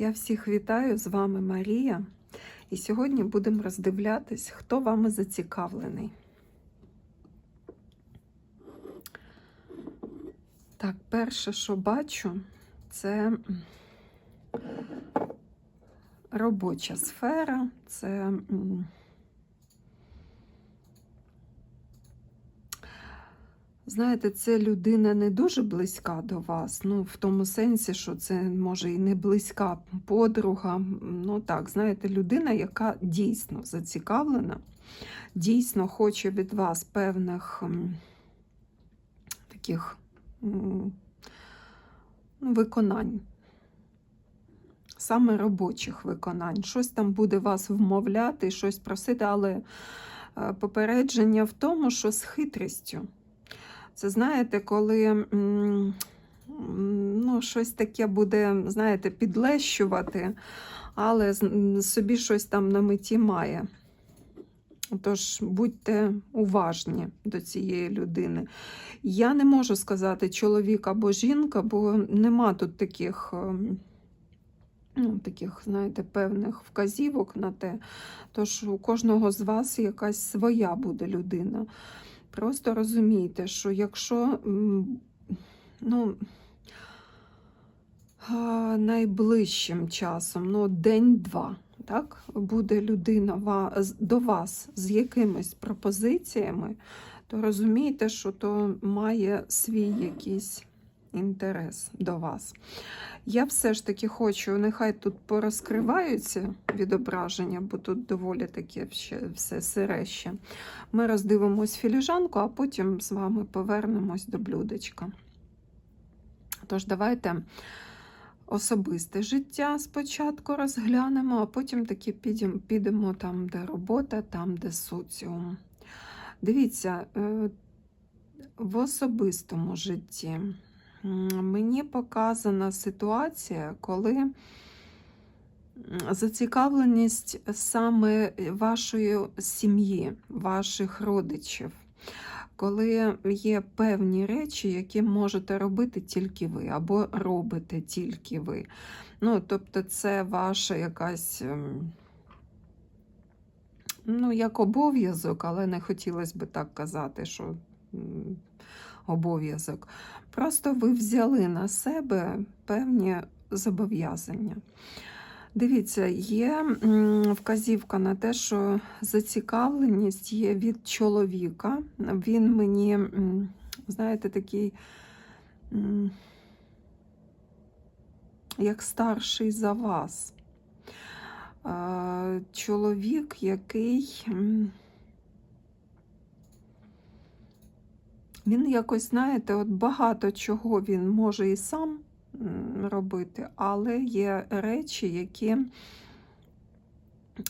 Я всіх вітаю, з вами Марія. І сьогодні будемо роздивлятись, хто вами зацікавлений. Так, перше, що бачу, це робоча сфера, це Знаєте, це людина не дуже близька до вас, ну, в тому сенсі, що це може і не близька подруга. Ну так, знаєте, людина, яка дійсно зацікавлена, дійсно хоче від вас певних таких ну, виконань. Саме робочих виконань. Щось там буде вас вмовляти, щось просити, але е, попередження в тому, що з хитрістю. Це знаєте, коли ну, щось таке буде, знаєте, підлещувати, але собі щось там на меті має. Тож будьте уважні до цієї людини. Я не можу сказати чоловік або жінка, бо нема тут таких, ем, ну, таких, знаєте, певних вказівок на те. Тож у кожного з вас якась своя буде людина. Просто розумійте, що якщо ну, найближчим часом, ну, день-два, так, буде людина до вас з якимись пропозиціями, то розумійте, що то має свій якийсь інтерес до вас. Я все ж таки хочу, нехай тут порозкриваються відображення, бо тут доволі таке ще все сире. Ми роздивимось філіжанку, а потім з вами повернемось до блюдечка. Тож, давайте особисте життя спочатку розглянемо, а потім таки підемо, там, де робота, там, де соціум. Дивіться, е, в особистому житті мені показана ситуація, коли зацікавленість саме вашої сім'ї, ваших родичів, коли є певні речі, які можете робити тільки ви, або робите тільки ви. Ну, тобто, це ваша якась. ем, Ну, як обов'язок, але не хотілося б так казати, що обов'язок. Просто ви взяли на себе певні зобов'язання. Дивіться, є вказівка на те, що зацікавленість є від чоловіка. Він мені, знаєте, такий, як старший за вас. Чоловік, який. Він якось, знаєте, от багато чого він може і сам робити, але є речі, які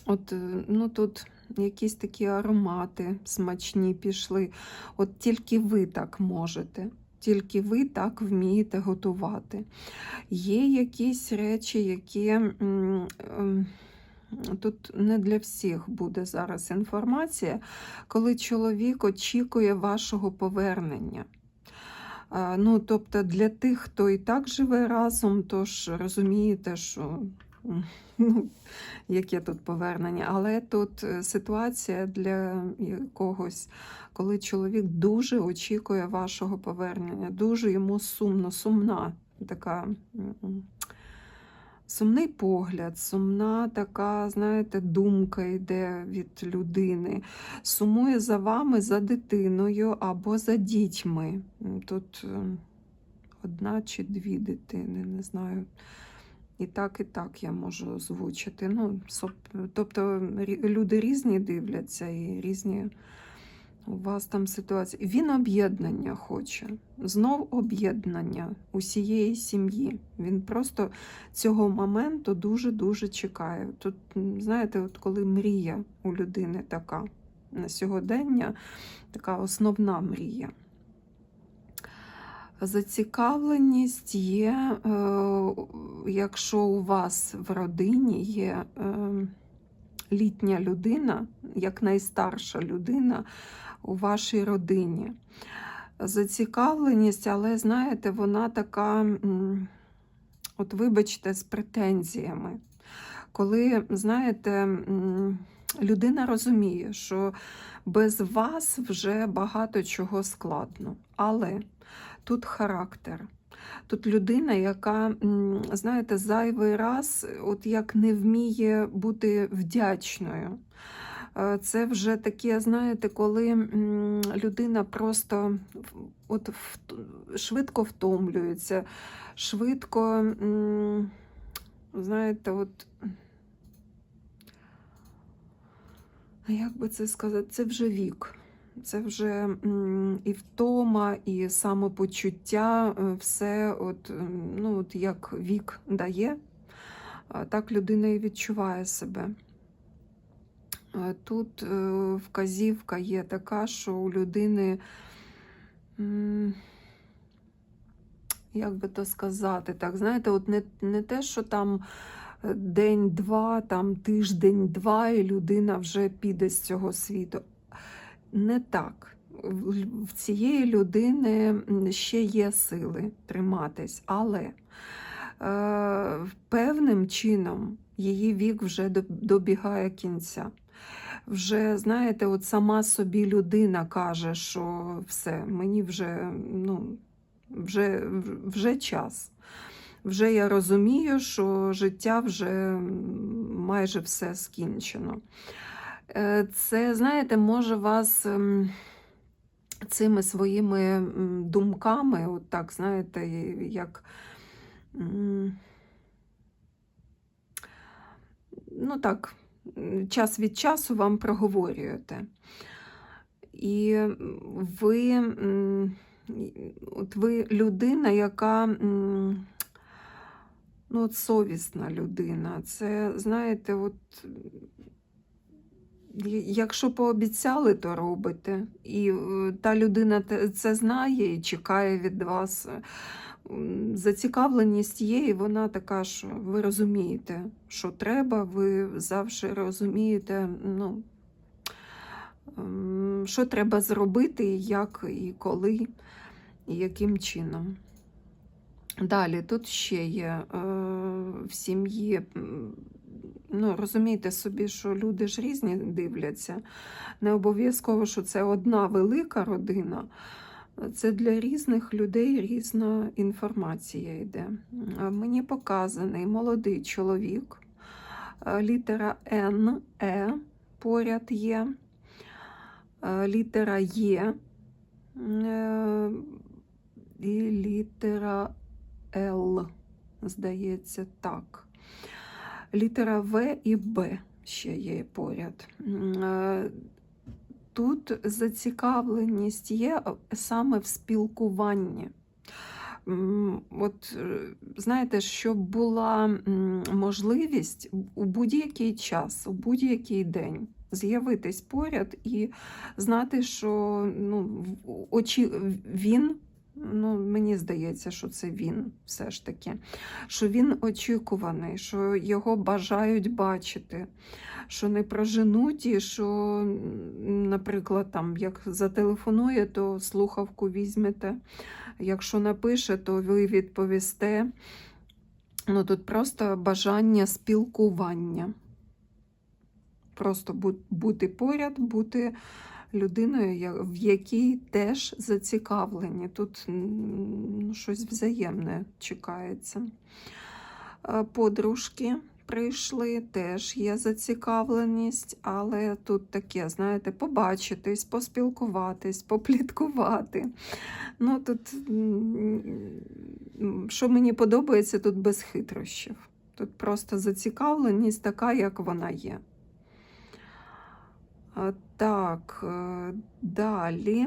от, е, ну тут якісь такі аромати смачні пішли. От тільки ви так можете, тільки ви так вмієте готувати. Є якісь речі, які. Тут не для всіх буде зараз інформація, коли чоловік очікує вашого повернення. Ну, тобто для тих, хто і так живе разом, тож розумієте, що ну, яке тут повернення. Але тут е, ситуація для якогось, коли чоловік дуже очікує вашого повернення, дуже йому сумно, сумна така. Сумний погляд, сумна така, знаєте, думка йде від людини. Сумує за вами, за дитиною або за дітьми. Тут е, одна чи дві дитини, не знаю. І так, і так я можу озвучити. Ну, тобто люди різні дивляться і різні у вас там ситуації. Він об'єднання хоче. Знов об'єднання усієї сім'ї. Він просто цього моменту дуже-дуже чекає. Тут, знаєте, от коли мрія у людини така на сьогодення, така основна мрія. Зацікавленість є, е, якщо у вас в родині є е, літня людина, як найстарша людина у вашій родині. Зацікавленість, але знаєте, вона така от вибачте, з претензіями. Коли, знаєте, людина розуміє, що без вас вже багато чого складно. Але тут характер. Тут людина, яка, знаєте, зайвий раз, от як не вміє бути вдячною. Е, Це вже таке, знаєте, коли людина просто от швидко втомлюється, швидко, знаєте, от. Як би це сказати, це вже вік. Це вже і втома, і самопочуття, е, все, от, ну, от як вік дає, так людина і відчуває себе. Е, Тут е, вказівка є така, що у людини, як би то сказати, так, знаєте, от не, не те, що там е, день-два, там тиждень-два, і людина вже піде з цього світу. Не так. В цієї людини ще є сили триматись, але е, певним чином її вік вже добігає кінця. Вже, знаєте, от сама собі людина каже, що все, мені вже, ну, вже, вже час. Вже я розумію, що життя вже майже все скінчено. Е, Це, знаєте, може вас ем, цими своїми думками, от так, знаєте, як. Ну так, час від часу вам проговорюєте. І ви, от ви людина, яка ну, от совісна людина. Це, знаєте, от якщо пообіцяли, то робите. І е, та людина це знає і чекає від вас. Зацікавленість є, і вона така, що ви розумієте, що треба, ви завжди розумієте, ну, що треба зробити, як і коли, і яким чином. Далі тут ще є е, в сім'ї. Ну, розумієте собі, що люди ж різні дивляться. Не обов'язково, що це одна велика родина. Це для різних людей різна інформація йде. Мені показаний молодий чоловік, е, літера Н, Е поряд є, е, літера Є е, і літера Л, здається, так. Літера В і Б ще є поряд. Тут зацікавленість є саме в спілкуванні. От е, знаєте, щоб була можливість у будь-який час, у будь-який день з'явитись поряд і знати, що ну, очі, він, ну, мені здається, що це він все ж таки, що він очікуваний, що його бажають бачити, що не проженуть, і що, наприклад, там, як зателефонує, то слухавку візьмете. Якщо напише, то ви відповісте. Ну, тут просто бажання спілкування. Просто бути поряд, бути людиною, в якій теж зацікавлені. Тут ну, щось взаємне чекається. Е, Подружки прийшли, теж є зацікавленість, але тут таке, знаєте, побачитись, поспілкуватись, попліткувати. Ну, тут, що мені подобається, тут без хитрощів. Тут просто зацікавленість така, як вона є. Так, е, далі.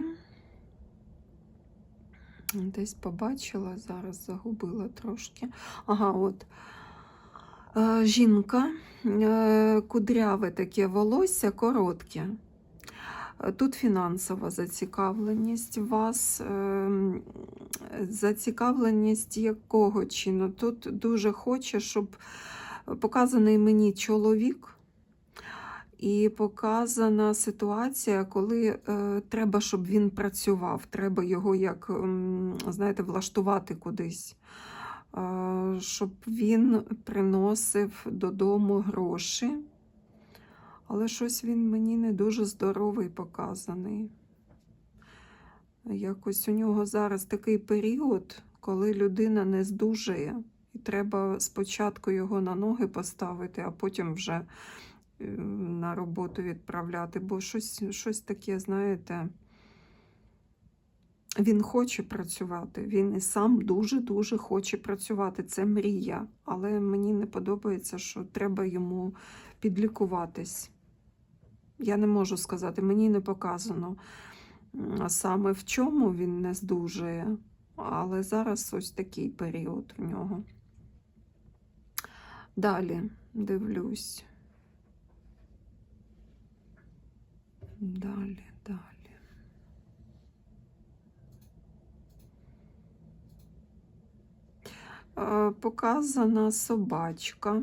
Десь побачила, зараз загубила трошки. Ага, от. Е, Жінка, е, кудряве таке волосся, коротке. Е, Тут фінансова зацікавленість вас. ем, Зацікавленість якого чину? Тут дуже хоче, щоб показаний мені чоловік. І показана ситуація, коли е, треба, щоб він працював. Треба його як, м, знаєте, влаштувати кудись. е, щоб він приносив додому гроші. Але щось він мені не дуже здоровий показаний. Якось у нього зараз такий період, коли людина не здужує, і треба спочатку його на ноги поставити, а потім вже на роботу відправляти. Бо щось, щось таке, знаєте, він хоче працювати. Він і сам дуже-дуже хоче працювати. Це мрія. Але мені не подобається, що треба йому підлікуватись. Я не можу сказати, мені не показано саме в чому він не здужує. Але зараз ось такий період у нього. Далі дивлюсь. Далі, далі. Е, Показана собачка.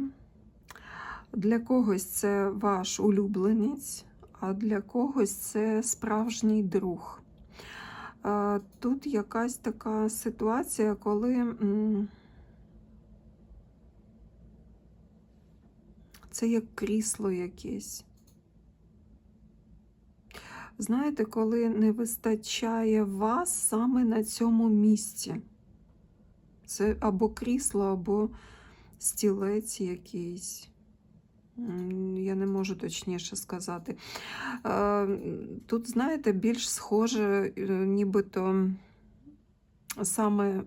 Для когось це ваш улюбленець, а для когось це справжній друг. Е, Тут якась така ситуація, коли це як крісло якесь. Знаєте, коли не вистачає вас саме на цьому місці. Це або крісло, або стілець якийсь. Я не можу точніше сказати. Е, Тут, знаєте, більш схоже, е, нібито саме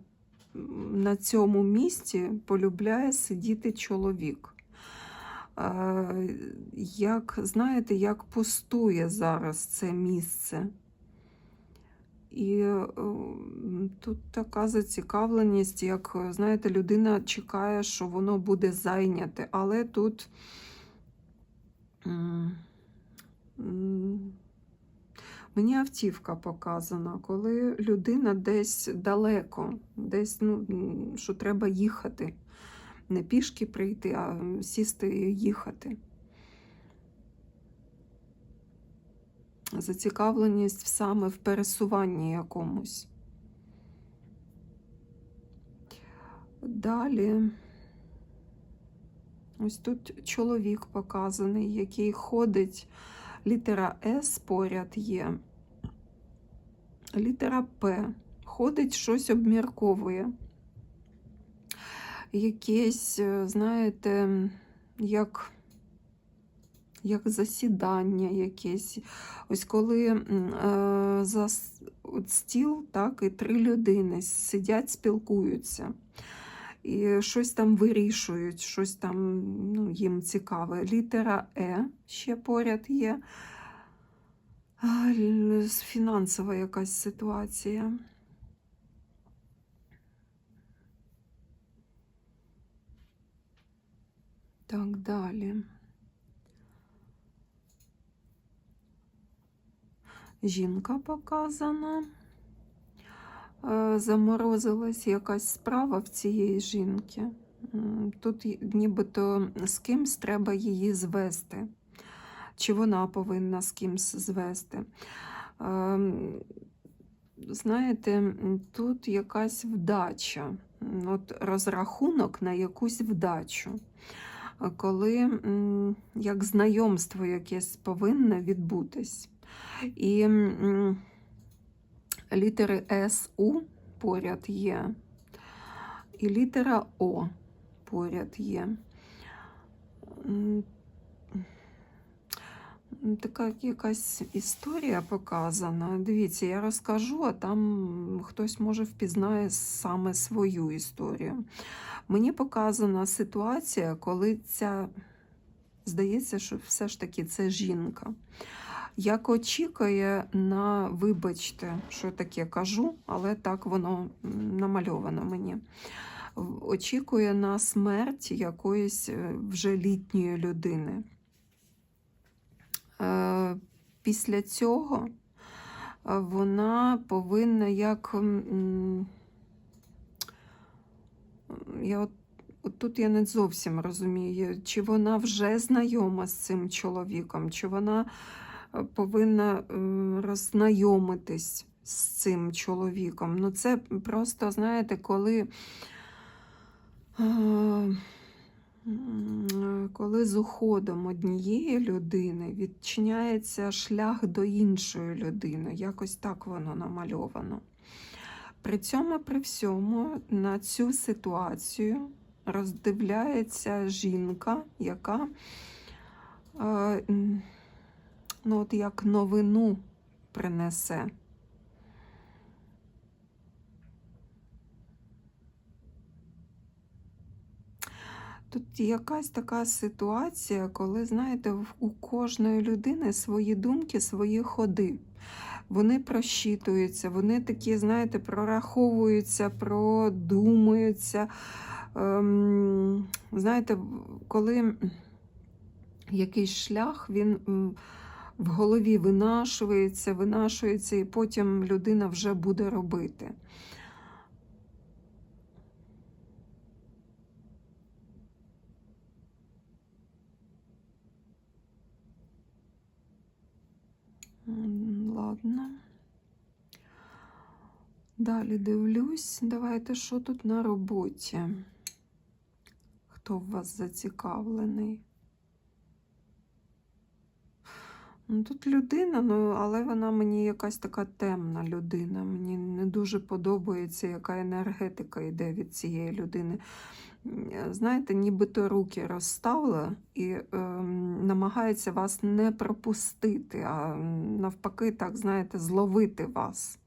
на цьому місці полюбляє сидіти чоловік. Як, знаєте, як пустує зараз це місце. І е, тут така зацікавленість, як, знаєте, людина чекає, що воно буде зайняте, але тут мені автівка показана, коли людина десь далеко, десь, ну, що треба їхати. Не пішки прийти, а сісти і їхати. Зацікавленість саме в пересуванні якомусь. Далі. Ось тут чоловік показаний, який ходить. Літера С поряд є. Літера П. Ходить, щось обмірковує. Якесь, е, знаєте, як, як засідання якесь. Ось коли е, за от стіл, так, і три людини сидять, спілкуються. І щось там вирішують, щось там ну, їм цікаве. Літера Е ще поряд є. Фінансова якась ситуація. Так, далі. Жінка показана. Е, Заморозилась якась справа в цієї жінки. Тут нібито з кимсь треба її звести. Чи вона повинна з кимсь звести. Ем, Знаєте, тут якась вдача, от розрахунок на якусь вдачу. Коли як знайомство якесь повинне відбутись. І літери С, У поряд є, і літера О поряд є. Така якась історія показана. Дивіться, я розкажу, а там хтось може впізнає саме свою історію. Мені показана ситуація, коли ця, здається, що все ж таки це жінка. Як очікує на, вибачте, що таке кажу, але так воно намальовано мені. Очікує на смерть якоїсь е, вже літньої людини. Е, Після цього е, вона повинна як. Я от, от тут я не зовсім розумію, чи вона вже знайома з цим чоловіком, чи вона е, повинна роззнайомитись з цим чоловіком. Ну, це просто, знаєте, коли Коли з уходом однієї людини відчиняється шлях до іншої людини, якось так воно намальовано. При цьому, при всьому, на цю ситуацію роздивляється жінка, яка е, ну, от як новину принесе. Тут якась така ситуація, коли, знаєте, у кожної людини свої думки, свої ходи. Вони просчитуються, вони такі, знаєте, прораховуються, продумуються. Ем, знаєте, коли якийсь шлях, він в голові винашується, винашується, і потім людина вже буде робити. М, Ладно. Далі дивлюсь. Давайте, що тут на роботі? Хто в вас зацікавлений? Ну, тут людина, ну, але вона мені якась така темна людина. Мені не дуже подобається, яка енергетика йде від цієї людини. Знаєте, нібито руки розставила і ем, намагається вас не пропустити, а навпаки, так, знаєте, зловити вас.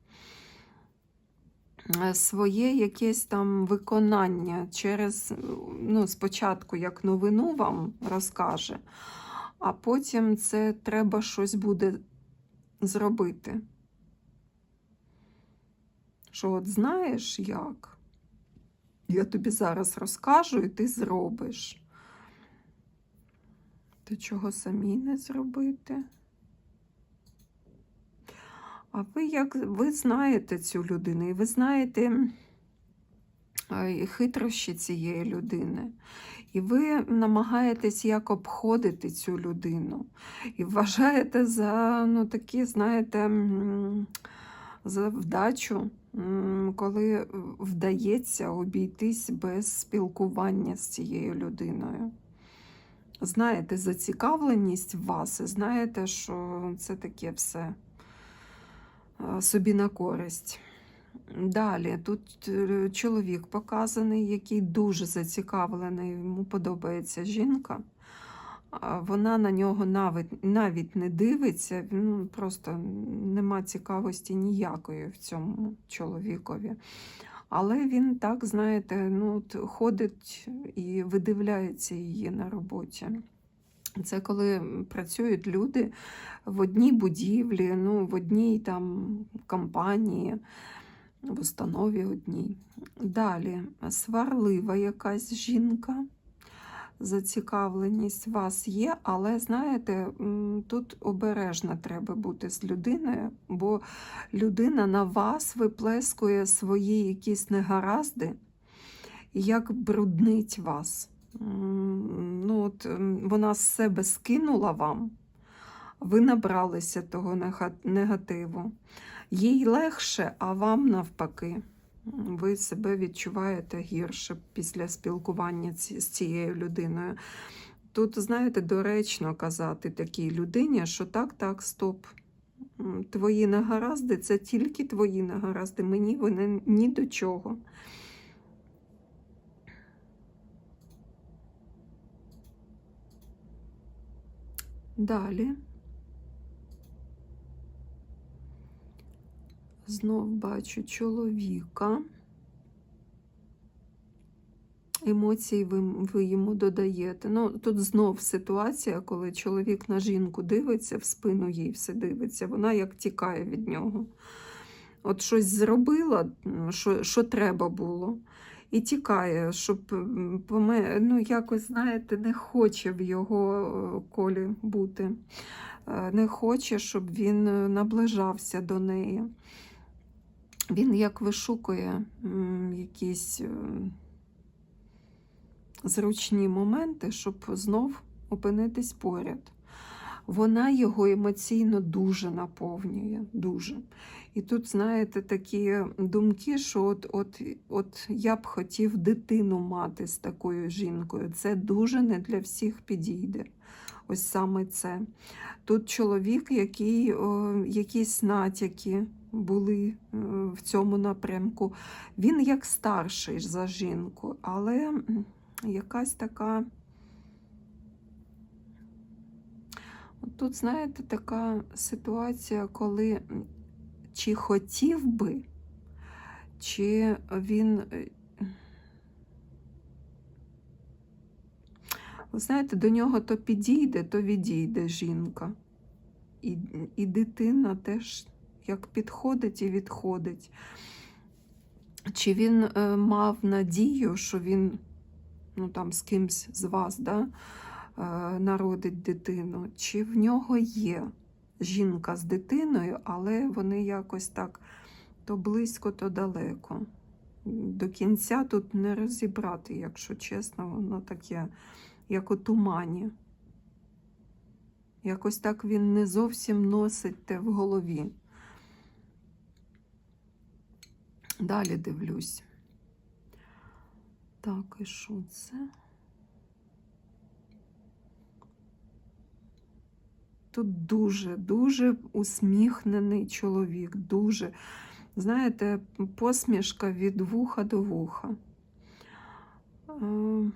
Е, Своє якесь там виконання через, ну, спочатку як новину вам розкаже, а потім це треба щось буде зробити. Що от знаєш як? Я тобі зараз розкажу, і ти зробиш. Ти чого самі не зробити? А ви як ви знаєте цю людину, і ви знаєте хитрощі цієї людини. І ви намагаєтесь як обходити цю людину. І вважаєте за ну, такі, знаєте, за вдачу, коли вдається обійтись без спілкування з цією людиною. Знаєте зацікавленість в вас, і знаєте, що це таке все е, собі на користь. Далі тут е, чоловік показаний, який дуже зацікавлений, йому подобається жінка. Вона на нього навіть, навіть не дивиться, ну, просто нема цікавості ніякої в цьому чоловікові. Але він так, знаєте, ну, ходить і видивляється її на роботі. Це коли працюють люди в одній будівлі, ну, в одній там компанії, в установі одній. Далі сварлива якась жінка. Зацікавленість вас є, але знаєте, тут обережно треба бути з людиною, бо людина на вас виплескує свої якісь негаразди, як бруднить вас. Ну, от, вона з себе скинула вам, ви набралися того негативу. Їй легше, а вам навпаки. Ви себе відчуваєте гірше після спілкування з цією людиною. Тут, знаєте, доречно казати такій людині, що так, так, стоп. Твої негаразди це тільки твої негаразди. Мені вони ні до чого. Далі. Знов бачу чоловіка. Емоції ви, ви йому додаєте. Ну, тут знов ситуація, коли чоловік на жінку дивиться, в спину їй все дивиться, вона як тікає від нього. От щось зробила, що, що треба було, і тікає, щоб ну, якось, знаєте, не хоче в його е, колі бути. Е, Не хоче, щоб він е, наближався до неї. Він як вишукує якісь е, зручні моменти, щоб знов опинитись поряд. вона його емоційно дуже наповнює. Дуже. І тут, знаєте, такі думки, що от, от, от я б хотів дитину мати з такою жінкою. Це дуже не для всіх підійде. Ось саме це. Тут чоловік, який о, якісь натяки були е, в цьому напрямку. Він як старший за жінку, але якась така. Тут, знаєте, така ситуація, коли чи хотів би, чи він. е, Ви знаєте, до нього то підійде, то відійде жінка. І, і дитина теж як підходить і відходить. Чи він е, мав надію, що він ну, там, з кимсь з вас да, е, народить дитину, чи в нього є жінка з дитиною, але вони якось так то близько, то далеко. До кінця тут не розібрати, якщо чесно, воно таке, як у тумані. Якось так він не зовсім носить те в голові. Далі дивлюсь. Так, і що це? Тут дуже, дуже усміхнений чоловік, дуже. Знаєте, посмішка від вуха до вуха. Е,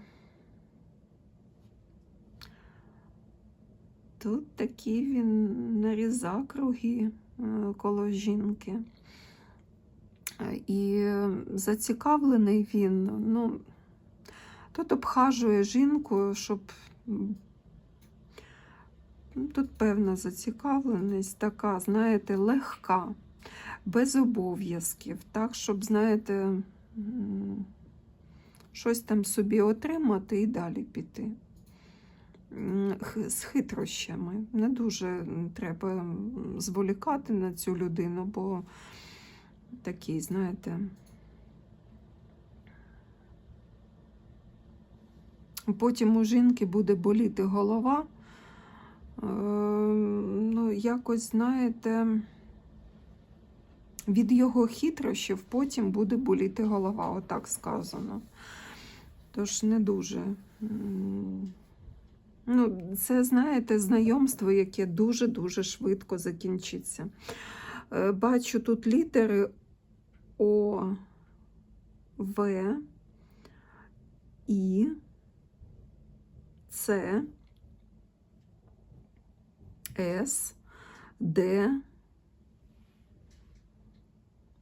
Тут такий він наріза круги е, коло жінки. Е, І зацікавлений він, ну, тут обхажує жінку, щоб тут певна зацікавленість така, знаєте, легка, без обов'язків, так, щоб, знаєте, щось там собі отримати і далі піти. З хитрощами. Не дуже треба зволікати на цю людину, бо такий, знаєте. Потім у жінки буде боліти голова. Е, ну, якось, знаєте, від його хитрощів потім буде боліти голова, отак сказано. Тож не дуже. Ну, це, знаєте, знайомство, яке дуже-дуже швидко закінчиться. Е, Бачу тут літери О, В, І, С, С, Д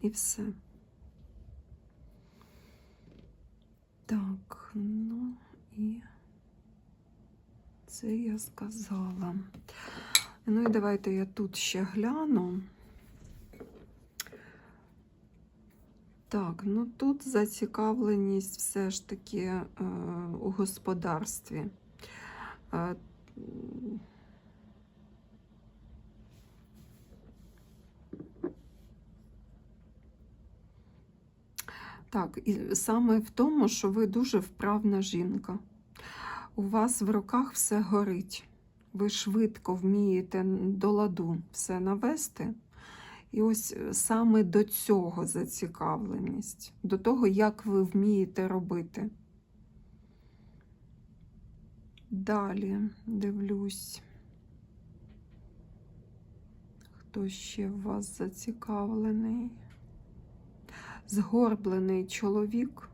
і все. Так, ну і це я сказала. Ну і давайте я тут ще гляну. Так, ну тут зацікавленість все ж таки е, у господарстві. Е, Так, і саме в тому, що ви дуже вправна жінка. У вас в руках все горить. Ви швидко вмієте до ладу все навести. І ось е, саме до цього зацікавленість, до того, як ви вмієте робити. Далі дивлюсь, хто ще в вас зацікавлений. Згорблений чоловік.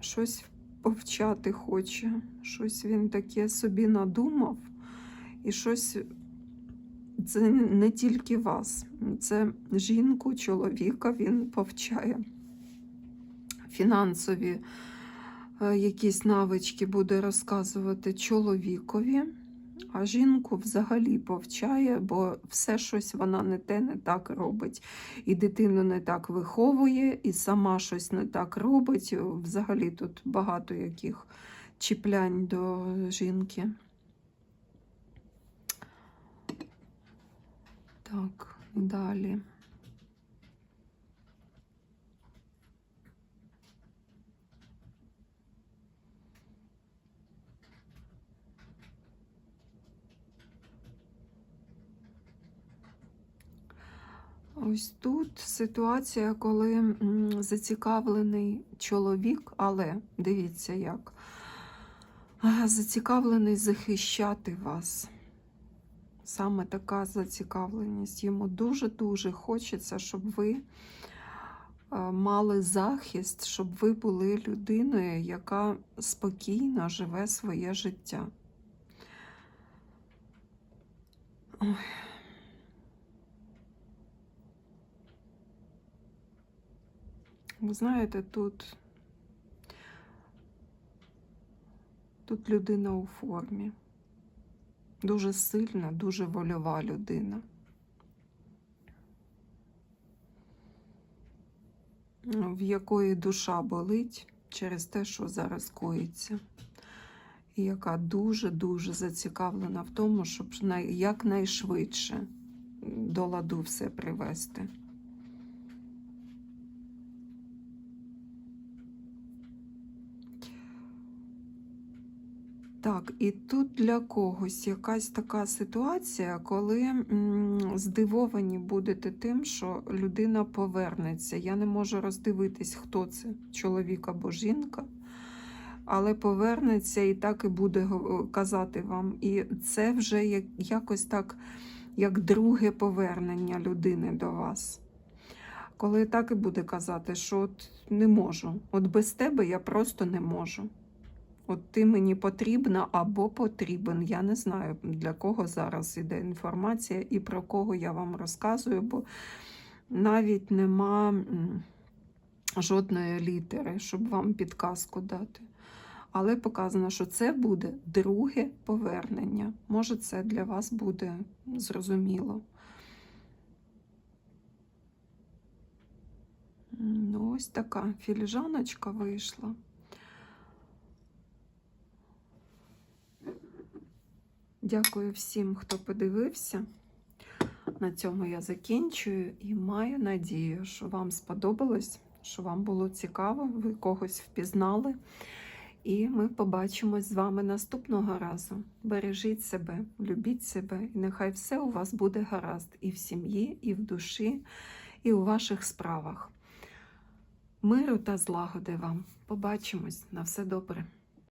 Щось повчати хоче, щось він таке собі надумав, і щось це не тільки вас, це жінку, чоловіка він повчає. Фінансові е, якісь навички буде розказувати чоловікові, а жінку взагалі повчає, бо все щось вона не те, не так робить. І дитину не так виховує, і сама щось не так робить. Взагалі тут багато яких чіплянь до жінки. Так, далі. Ось тут ситуація, коли зацікавлений чоловік, але дивіться як, зацікавлений захищати вас. Саме така зацікавленість. Йому дуже-дуже хочеться, щоб ви е, мали захист, щоб ви були людиною, яка спокійно живе своє життя. Ой. Ви знаєте, тут, тут людина у формі. Дуже сильна, дуже вольова людина. В якої душа болить через те, що зараз коїться. І яка дуже-дуже зацікавлена в тому, щоб якнайшвидше до ладу все привести. Так, і тут для когось якась така ситуація, коли здивовані будете тим, що людина повернеться. Я не можу роздивитись, хто це, чоловік або жінка, але повернеться і так і буде казати вам. І це вже як- якось так, як друге повернення людини до вас. Коли так і буде казати, що от не можу, от без тебе я просто не можу. От ти мені потрібна або потрібен. Я не знаю, для кого зараз іде інформація і про кого я вам розказую, бо навіть нема жодної літери, щоб вам підказку дати. Але показано, що це буде друге повернення. Може, це для вас буде зрозуміло. Ну, ось така філіжаночка вийшла. Дякую всім, хто подивився. На цьому я закінчую і маю надію, що вам сподобалось, що вам було цікаво, ви когось впізнали. І ми побачимось з вами наступного разу. Бережіть себе, любіть себе, і нехай все у вас буде гаразд і в сім'ї, і в душі, і у ваших справах. Миру та злагоди вам. Побачимось на все добре.